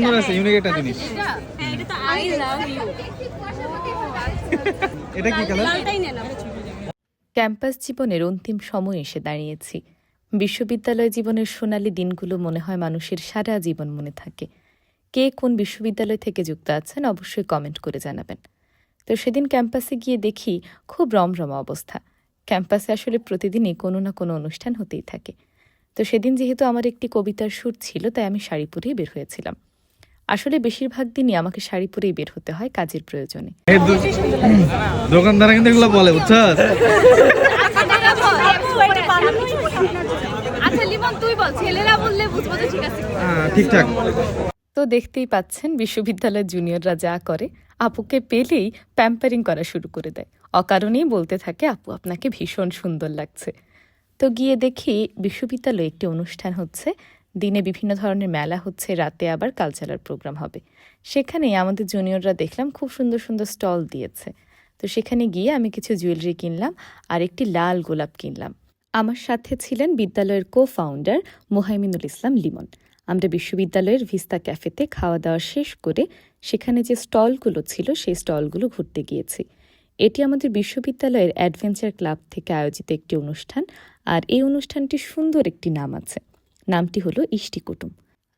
সুন্দর আছে? ইউনিক একটা জিনিস। আই লাভ ইউ এটা কি কালার ক্যাম্পাস জীবনের অন্তিম সময় এসে দাঁড়িয়েছি। বিশ্ববিদ্যালয় জীবনের সোনালী দিনগুলো মনে হয় মানুষের সারা জীবন মনে থাকে। কে কোন বিশ্ববিদ্যালয় থেকে যুক্ত আছেন অবশ্যই কমেন্ট করে জানাবেন। তো সেদিন ক্যাম্পাসে গিয়ে দেখি খুব রমরমা অবস্থা। ক্যাম্পাসে আসলে প্রতিদিনই কোনো না কোনো অনুষ্ঠান হতেই থাকে। তো সেদিন যেহেতু আমার একটি কবিতার সুর ছিল তাই আমি শাড়ি পরেই বের হয়েছিলাম। আসলে বেশিরভাগ দিনই আমাকে শাড়ি পরেই বের হতে হয় কাজের প্রয়োজনে। দোকানদারা কিন্তু এগুলো বলে আচ্ছা লিমন তুই বল ছেলেরা বললে বুঝব তো ঠিক আছে হ্যাঁ, ঠিকঠাক। তো দেখতেই পাচ্ছেন বিশ্ববিদ্যালয়ের জুনিয়ররা যা করে আপুকে পেলেই প্যাম্পারিং করা শুরু করে দেয়। অকারণেই বলতে থাকে আপু আপনাকে ভীষণ সুন্দর লাগছে। তো গিয়ে দেখি বিশ্ববিদ্যালয়ে একটি অনুষ্ঠান হচ্ছে দিনে বিভিন্ন ধরনের মেলা হচ্ছে, রাতে আবার কালচারাল প্রোগ্রাম হবে। সেখানে আমাদের জুনিয়ররা দেখলাম খুব সুন্দর সুন্দর স্টল দিয়েছে। তো সেখানে গিয়ে আমি কিছু জুয়েলারি কিনলাম আর একটি লাল গোলাপ কিনলাম। আমার সাথে ছিলেন বিদ্যালয়ের কো ফাউন্ডার মোহাইমিনুল ইসলাম লিমন। আমরা বিশ্ববিদ্যালয়ের ভিস্তা ক্যাফেতে খাওয়া দাওয়া শেষ করে সেখানে যে স্টলগুলো ছিল, সেই স্টলগুলো ঘুরতে গিয়েছি। এটি আমাদের বিশ্ববিদ্যালয়ের অ্যাডভেঞ্চার ক্লাব থেকে আয়োজিত একটি অনুষ্ঠান। আর এই অনুষ্ঠানটি সুন্দর একটি নাম আছে নামটি হলো ইষ্টি কুটুম।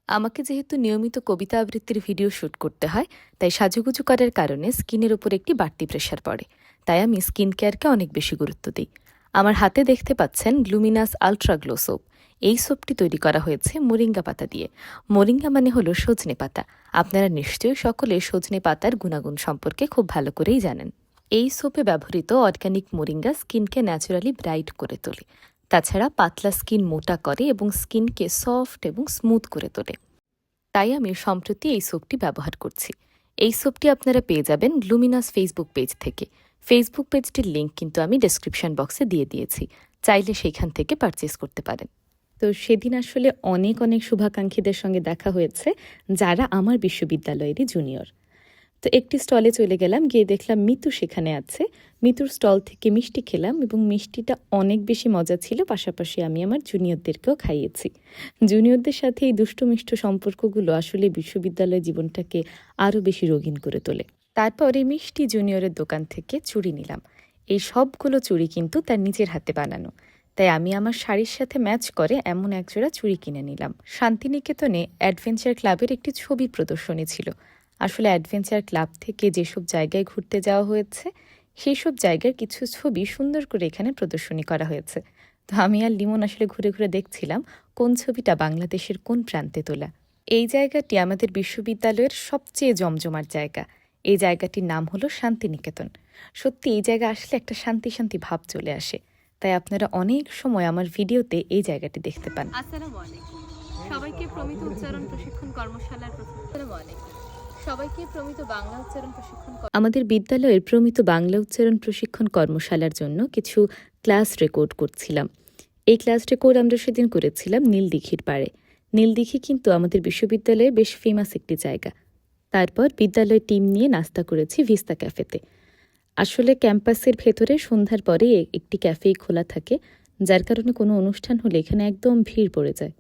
আমাকে যেহেতু নিয়মিত কবিতা আবৃত্তির ভিডিও শ্যুট করতে হয়, তাই সাজুগুজু করার কারণে স্কিনের উপর একটি বাড়তি প্রেশার পড়ে। তাই আমি স্কিন কেয়ারকে অনেক বেশি গুরুত্ব দিই। আমার হাতে দেখতে পাচ্ছেন গ্লুমিনাস আলট্রা গ্লো সোপ এই সোপটি তৈরি করা হয়েছে মোরিঙ্গা পাতা দিয়ে। মোরিঙ্গা মানে হলো সজনে পাতা। আপনারা নিশ্চয়ই সকলে সজনে পাতার গুণাগুণ সম্পর্কে খুব ভালো করেই জানেন। এই সোপে ব্যবহৃত অর্গানিক মোরিঙ্গা স্কিনকে ন্যাচারালি ব্রাইট করে তোলে। তাছাড়া পাতলা স্কিন মোটা করে এবং স্কিনকে সফট এবং স্মুথ করে তোলে। তাই আমি সম্প্রতি এই সোপটি ব্যবহার করছি। এই সোপটি আপনারা পেয়ে যাবেন গ্লুমিনাস ফেসবুক পেজ থেকে। ফেসবুক পেজটির লিঙ্ক কিন্তু আমি ডেসক্রিপশন বক্সে দিয়ে দিয়েছি। চাইলে সেইখান থেকে পারচেস করতে পারেন। তো সেদিন আসলে অনেক অনেক শুভাকাঙ্ক্ষীদের সঙ্গে দেখা হয়েছে, যারা আমার বিশ্ববিদ্যালয়েরই জুনিয়র। তো একটি স্টলে চলে গেলাম, গিয়ে দেখলাম মিতু সেখানে আছে। মিতুর স্টল থেকে মিষ্টি খেলাম এবং মিষ্টিটা অনেক বেশি মজা ছিল, পাশাপাশি আমি আমার জুনিয়রদেরকেও খাইয়েছি। জুনিয়রদের সাথে এই দুষ্টু মিষ্টি সম্পর্কগুলো আসলে বিশ্ববিদ্যালয় জীবনটাকে আরও বেশি রঙিন করে তোলে। তারপরে মিষ্টি জুনিয়রের দোকান থেকে চুড়ি নিলাম। এই সবগুলো চুড়ি কিন্তু তার নিজের হাতে বানানো। তাই আমি আমার শাড়ির সাথে ম্যাচ করে এমন একজোড়া চুড়ি কিনে নিলাম। শান্তিনিকেতনে অ্যাডভেঞ্চার ক্লাবের একটি ছবি প্রদর্শনী ছিল। আসলে অ্যাডভেঞ্চার ক্লাব থেকে যেসব জায়গায় ঘুরতে যাওয়া হয়েছে সেই সব জায়গার কিছু ছবি সুন্দর করে এখানে প্রদর্শনী করা হয়েছে। তো আমি আর লিমন আসলে ঘুরে ঘুরে দেখছিলাম কোন ছবিটা বাংলাদেশের কোন প্রান্তে তোলা। এই জায়গাটি আমাদের বিশ্ববিদ্যালয়ের সবচেয়ে জমজমার জায়গা। এই জায়গাটির নাম হলো শান্তিনিকেতন। সত্যি এই জায়গা আসলে একটা শান্তি শান্তি ভাব চলে আসে। তাই আপনারা অনেক সময় আমার ভিডিওতে এই জায়গাটি দেখতে পান। আসসালামু আলাইকুম। সবাইকে প্রমিত উচ্চারণ প্রশিক্ষণ কর্মশালার প্রথম আসসালামু আলাইকুম। সবাইকে প্রমিত বাংলা উচ্চারণ প্রশিক্ষণ আমাদের বিদ্যালয়ের প্রমিত বাংলা উচ্চারণ প্রশিক্ষণ কর্মশালার জন্য কিছু ক্লাস রেকর্ড করছিলাম। এই ক্লাস রেকর্ড আমরা সেদিন করেছিলাম নীলদিঘির পাড়ে। নীলদিঘি কিন্তু আমাদের বিশ্ববিদ্যালয়ে বেশ ফেমাস একটি জায়গা। তারপর বিদ্যালয় টিম নিয়ে নাস্তা করেছি ভিস্তা ক্যাফেতে। আসলে ক্যাম্পাসের ভেতরে সন্ধ্যার পরে একটি ক্যাফেই খোলা থাকে, যার কারণে কোনো অনুষ্ঠান হলে এখানে একদম ভিড় পড়ে যায়।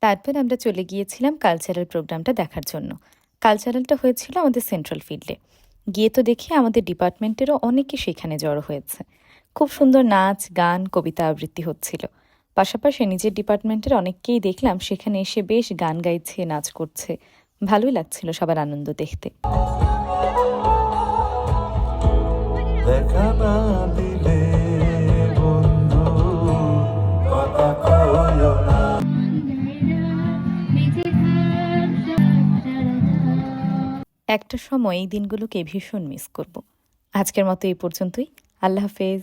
তারপর আমরা চলে গিয়েছিলাম কালচারাল প্রোগ্রামটা দেখার জন্য। কালচারালটা হয়েছিল আমাদের সেন্ট্রাল ফিল্ডে গিয়ে তো দেখি আমাদের ডিপার্টমেন্টেরও অনেকে সেখানে জড়ো হয়েছে। খুব সুন্দর নাচ, গান, কবিতা আবৃত্তি হচ্ছিল। পাশাপাশি নিজের ডিপার্টমেন্টের অনেককেই দেখলাম সেখানে এসে বেশ গান গাইছে, নাচ করছে। ভালোই লাগছিল সবার আনন্দ দেখতে। দেখা একটা সময় এই দিনগুলোকে ভীষণ মিস করব। আজকের মতো এই পর্যন্তই। আল্লাহ হাফেজ।